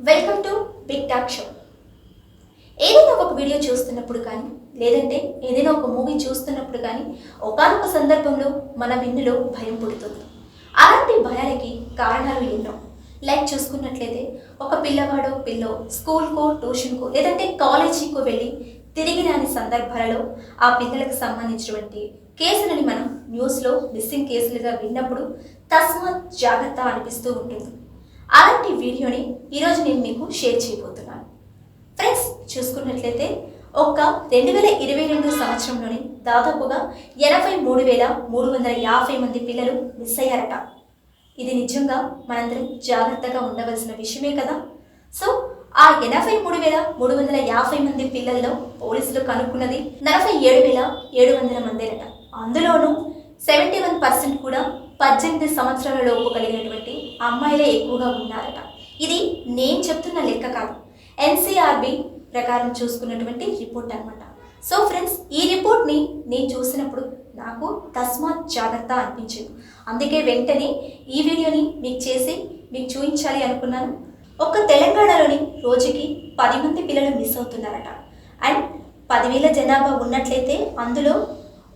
Welcome to big talk show ఏదైనా ఒక video చూస్తున్నప్పుడు కానీ లేదంటే ఏదైనా ఒక మూవీ చూస్తున్నప్పుడు కానీ ఒకానొక సందర్భంలో మన వెన్నులో భయం పుడుతుంది. అలాంటి భయాలకి కారణాలు ఎన్నో. లైక్ చూసుకున్నట్లయితే ఒక పిల్లవాడో పిల్లో స్కూల్కో ట్యూషన్కో లేదంటే కాలేజీకో వెళ్ళి తిరిగి రాని సందర్భాలలో ఆ పిల్లలకు సంబంధించినటువంటి కేసులని మనం న్యూస్లో మిస్సింగ్ కేసులుగా విన్నప్పుడు తస్మాత్ జాగ్రత్త అనిపిస్తూ ఉంటుంది. వీడియోని ఈరోజు నేను మీకు షేర్ చేయబోతున్నాను. ఫ్రెండ్స్ చూసుకున్నట్లయితే ఒక్క రెండు వేల ఇరవై రెండు సంవత్సరంలోనే దాదాపుగా ఎనభై మూడు వేల మూడు వందల యాభై మంది పిల్లలు మిస్ అయ్యారట. ఇది నిజంగా మనందరం జాగ్రత్తగా ఉండవలసిన విషయమే కదా? సో ఆ ఎనభై మూడు వేల మూడు వందల యాభై మంది పిల్లల్లో పోలీసులు కనుక్కున్నది నలభై ఏడు వేల ఏడు వందల మందేనట. అందులోనూ సెవెంటీ వన్ పర్సెంట్ కూడా పద్దెనిమిది సంవత్సరాల లోపు కలిగినటువంటి అమ్మాయిలే ఎక్కువగా ఉన్నారట. ఇది నేను చెప్తున్న లెక్క కాదు. ఎన్సీఆర్బి ప్రకారం చూసుకున్నటువంటి రిపోర్ట్ అనమాట సో ఫ్రెండ్స్ ఈ రిపోర్ట్ని నేను చూసినప్పుడు నాకు తస్మాత్ జాగ్రత్త అనిపించింది. అందుకే వెంటనే ఈ వీడియోని మీకు చేసి మీకు చూపించాలి అనుకున్నాను. ఒక్క తెలంగాణలోని రోజుకి పది మంది పిల్లలు మిస్ అవుతున్నారట. అండ్ పదివేల జనాభా ఉన్నట్లయితే అందులో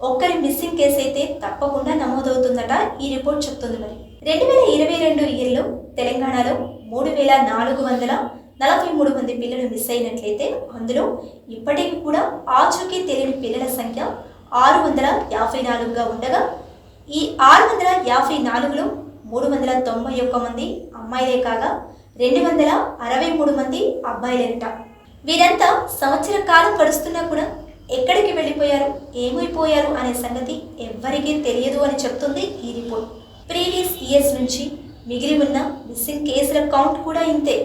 ఒక్కరి మిస్సింగ్ కేసు అయితే తప్పకుండా నమోదవుతుందట ఈ రిపోర్ట్ చెప్తుంది మరి. రెండు వేల ఇరవై రెండు ఇయర్లో తెలంగాణలో మూడు వేల నాలుగు వందల నలభై మూడు మంది పిల్లలు మిస్ అయినట్లయితే అందులో ఇప్పటికీ కూడా ఆచూకీ తెలియని పిల్లల సంఖ్య ఆరు వందల యాభై నాలుగుగా ఉండగా ఈ ఆరు వందల యాభై నాలుగులో మూడు వందల తొంభై ఒక్క మంది అమ్మాయిలే కాగా రెండు వందల అరవై మూడు మంది అబ్బాయిలేనట వీరంతా సంవత్సర కాలం గడుస్తున్నా కూడా ఎక్కడికి వెళ్ళిపోయారు ఏమైపోయారు అనే సంగతి ఎవ్వరికీ తెలియదు అని చెప్తుంది ఈ రిపోర్ట్. ప్రీవియస్ ఇయర్స్ నుంచి మిగిలి ఉన్న మిస్సింగ్ కేసుల కౌంట్ కూడా ఇంతే.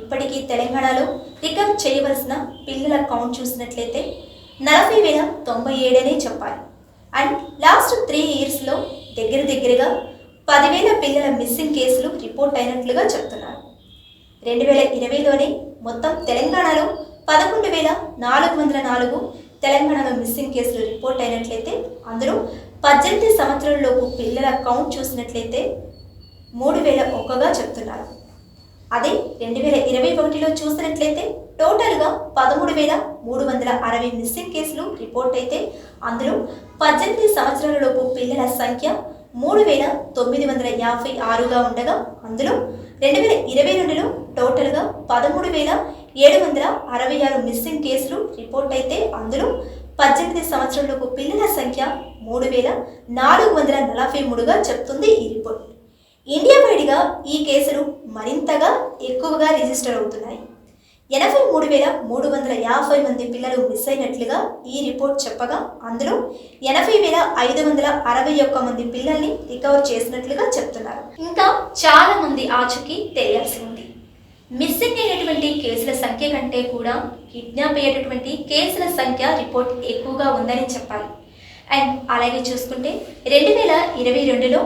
ఇప్పటికీ తెలంగాణలో రికవర్ చేయవలసిన పిల్లల కౌంట్ చూసినట్లయితే నలభై వేల తొంభై ఏడనే చెప్పాలి. అండ్ లాస్ట్ త్రీ ఇయర్స్లో దగ్గర దగ్గరగా పదివేల పిల్లల మిస్సింగ్ కేసులు రిపోర్ట్ అయినట్లుగా చెప్తున్నారు. రెండు వేల ఇరవైలోనే మొత్తం తెలంగాణలో పదకొండు వేల నాలుగు వందల నాలుగు తెలంగాణలో మిస్సింగ్ కేసులు రిపోర్ట్ అయినట్లయితే అందులో పద్దెనిమిది సంవత్సరాలలోపు పిల్లల కౌంట్ చూసినట్లయితే మూడు వేల ఒక్కగా చెప్తున్నారు. అదే రెండు వేల ఇరవై ఒకటిలో చూసినట్లయితే టోటల్గా పదమూడు వేల మూడు వందల అరవై మిస్సింగ్ కేసులు రిపోర్ట్ అయితే అందులో పద్దెనిమిది సంవత్సరాలలోపు పిల్లల సంఖ్య మూడు వేల తొమ్మిది వందల యాభై ఆరుగా ఉండగా అందులో రెండు వేల ఇరవై రెండులో టోటల్గా పదమూడు వేల ఏడు వందల అరవై ఆరు మిస్సింగ్ కేసులు రిపోర్ట్ అయితే అందులో పద్దెనిమిది సంవత్సరంలోపు పిల్లల సంఖ్య మూడు వేల నాలుగు వందల నలభై మూడుగా చెప్తుంది ఈ రిపోర్ట్. ఇండియా వైడ్గా ఈ కేసులు మరింతగా ఎక్కువగా రిజిస్టర్ అవుతున్నాయి. ఎనభై మూడు వేల మూడు వందల యాభై మంది పిల్లలు మిస్ అయినట్లుగా ఈ రిపోర్ట్ చెప్పగా అందులో ఎనభై వేల ఐదు వందల అరవై ఒక్క మంది పిల్లల్ని రికవర్ చేసినట్లుగా చెప్తున్నారు. ఇంకా చాలా మంది ఆచూకీ తెలియాల్సి ఉంది. మిస్సింగ్ అయినటువంటి కేసుల సంఖ్య కంటే కూడా కిడ్నాప్ అయ్యేటటువంటి కేసుల సంఖ్య రిపోర్ట్ ఎక్కువగా ఉందని చెప్పాలి. అండ్ అలాగే చూసుకుంటే రెండు వేల ఇరవై రెండులో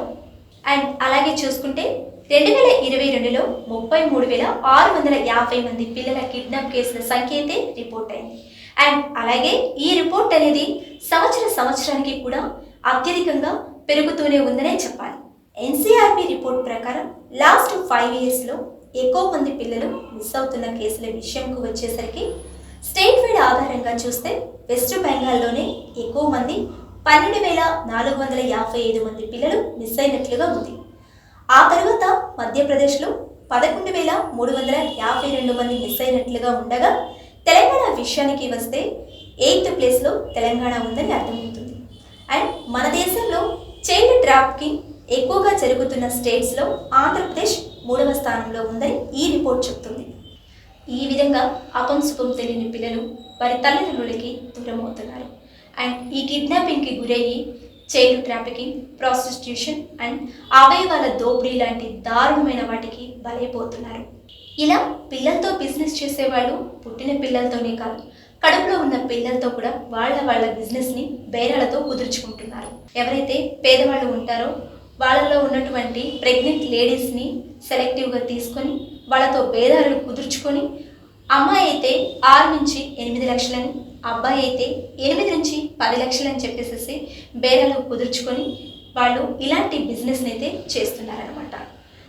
అండ్ అలాగే చూసుకుంటే రెండు వేల ఇరవై రెండులో ముప్పై మూడు వేల ఆరు వందల యాభై మంది పిల్లల కిడ్నాప్ కేసుల సంఖ్య అయితే రిపోర్ట్ అయింది. అండ్ అలాగే ఈ రిపోర్ట్ అనేది సంవత్సర సంవత్సరానికి కూడా అత్యధికంగా పెరుగుతూనే ఉందనే చెప్పాలి. ఎన్సీఆర్బి రిపోర్ట్ ప్రకారం లాస్ట్ ఫైవ్ ఇయర్స్లో ఎక్కువ మంది పిల్లలు మిస్ అవుతున్న కేసుల విషయంకు వచ్చేసరికి స్టేట్ వైడ్ ఆధారంగా చూస్తే వెస్ట్ బెంగాల్లోనే ఎక్కువ మంది పన్నెండు వేల నాలుగు వందల యాభై ఐదు మంది పిల్లలు మిస్ అయినట్లుగా ఉంది. ఆ తర్వాత మధ్యప్రదేశ్లో పదకొండు వేల మూడు వందల యాభై రెండు మంది మిస్ అయినట్లుగా ఉండగా తెలంగాణ విషయానికి వస్తే ఎయిత్ ప్లేస్లో తెలంగాణ ఉందని అర్థమవుతుంది. అండ్ మన దేశంలో చైల్డ్ ట్రాఫికింగ్ ఎక్కువగా జరుగుతున్న స్టేట్స్లో ఆంధ్రప్రదేశ్ మూడవ స్థానంలో ఉందని ఈ రిపోర్ట్ చెప్తుంది. ఈ విధంగా అపం సుఖం తెలియని పిల్లలు వారి తల్లిదండ్రులకి దూరం అవుతున్నారు అండ్ ఈ కిడ్నాపింగ్కి గురయ్యి చైల్డ్ ట్రాఫికింగ్ ప్రాస్టిట్యూషన్ అండ్ అవయవాల దోపిడీ లాంటి దారుణమైన వాటికి బలైపోతున్నారు. ఇలా పిల్లలతో బిజినెస్ చేసేవాళ్ళు పుట్టిన పిల్లలతోనే కాదు కడుపులో ఉన్న పిల్లలతో కూడా వాళ్ళ వాళ్ళ బిజినెస్ని బేరాలతో కుదుర్చుకుంటున్నారు. ఎవరైతే పేదవాళ్ళు ఉంటారో వాళ్ళలో ఉన్నటువంటి ప్రెగ్నెంట్ లేడీస్ని సెలెక్టివ్గా తీసుకొని వాళ్ళతో భేదాలు కుదుర్చుకొని అమ్మాయి అయితే ఆరు నుంచి ఎనిమిది లక్షలని అబ్బాయి అయితే ఎనిమిది నుంచి పది లక్షలని చెప్పేసేసి బేరాలు కుదుర్చుకొని వాళ్ళు ఇలాంటి బిజినెస్ని అయితే చేస్తున్నారనమాట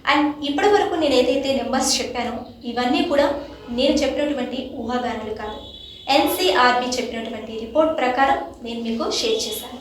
అండ్ ఇప్పటి వరకు నేను ఏదైతే నెంబర్స్ చెప్పానో ఇవన్నీ కూడా నేను చెప్పినటువంటి ఊహాగానాలు కాదు. ఎన్సీఆర్బి చెప్పినటువంటి రిపోర్ట్ ప్రకారం నేను మీకు షేర్ చేశాను.